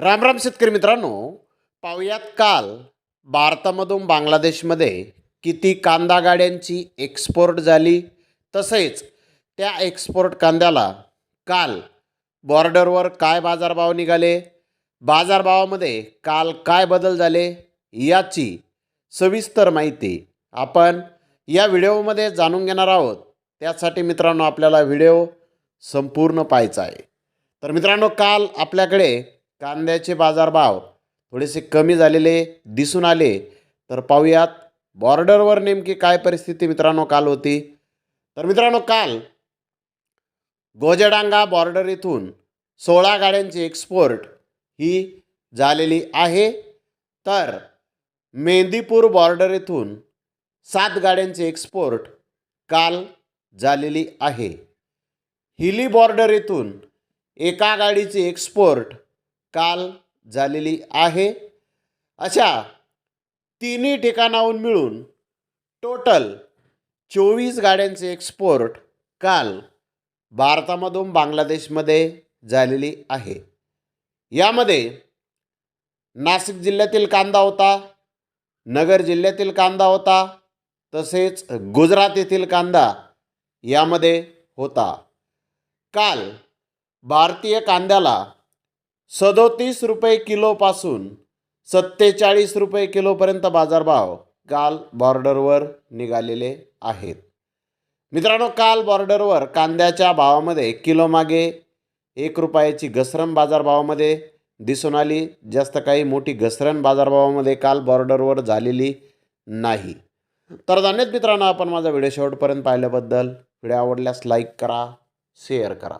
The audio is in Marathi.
राम राम शेतकरी मित्रांनो पाहुयात काल भारतामधून बांगलादेशमध्ये किती कांदा गाड्यांची एक्सपोर्ट झाली. तसेच त्या एक्सपोर्ट कांद्याला काल बॉर्डरवर काय बाजारभाव निघाले बाजारभावामध्ये काल काय बदल झाले याची सविस्तर माहिती आपण या व्हिडिओमध्ये जाणून घेणार आहोत. त्यासाठी मित्रांनो आपल्याला व्हिडिओ संपूर्ण पाहायचा आहे. तर मित्रांनो काल आपल्याकडे कांद्याचे बाजारभाव थोडेसे कमी झालेले दिसून आले. तर पाहूयात बॉर्डरवर नेमकी काय परिस्थिती मित्रांनो काल होती? तर मित्रांनो काल गोजडांगा बॉर्डर इथून सोळा गाड्यांची एक्सपोर्ट ही झालेली आहे. तर मेहंदीपूर बॉर्डर इथून सात गाड्यांची एक्सपोर्ट काल झालेली आहे. हिली बॉर्डर इथून एका गाडीची एक्सपोर्ट काल झालेली आहे. अशा तिन्ही ठिकाणाहून मिळून टोटल चोवीस गाड्यांचे एक्सपोर्ट काल भारतामधून बांगलादेशमध्ये झालेली आहे. यामध्ये नाशिक जिल्ह्यातील कांदा होता नगर जिल्ह्यातील कांदा होता तसेच गुजरात येथील कांदा यामध्ये होता. काल भारतीय कांद्याला सदोतीस रुपये किलोपासून सत्तेचाळीस रुपये किलोपर्यंत बाजारभाव काल बॉर्डरवर निघालेले आहेत. मित्रांनो काल बॉर्डरवर कांद्याच्या भावामध्ये किलोमागे एक रुपयाची घसरण बाजारभावामध्ये दिसून आली. जास्त काही मोठी घसरण बाजारभावामध्ये काल बॉर्डरवर झालेली नाही. तर धन्यवाद मित्रांनो आपण माझा व्हिडिओ शेवटपर्यंत पाहिल्याबद्दल. व्हिडिओ आवडल्यास लाईक करा शेअर करा.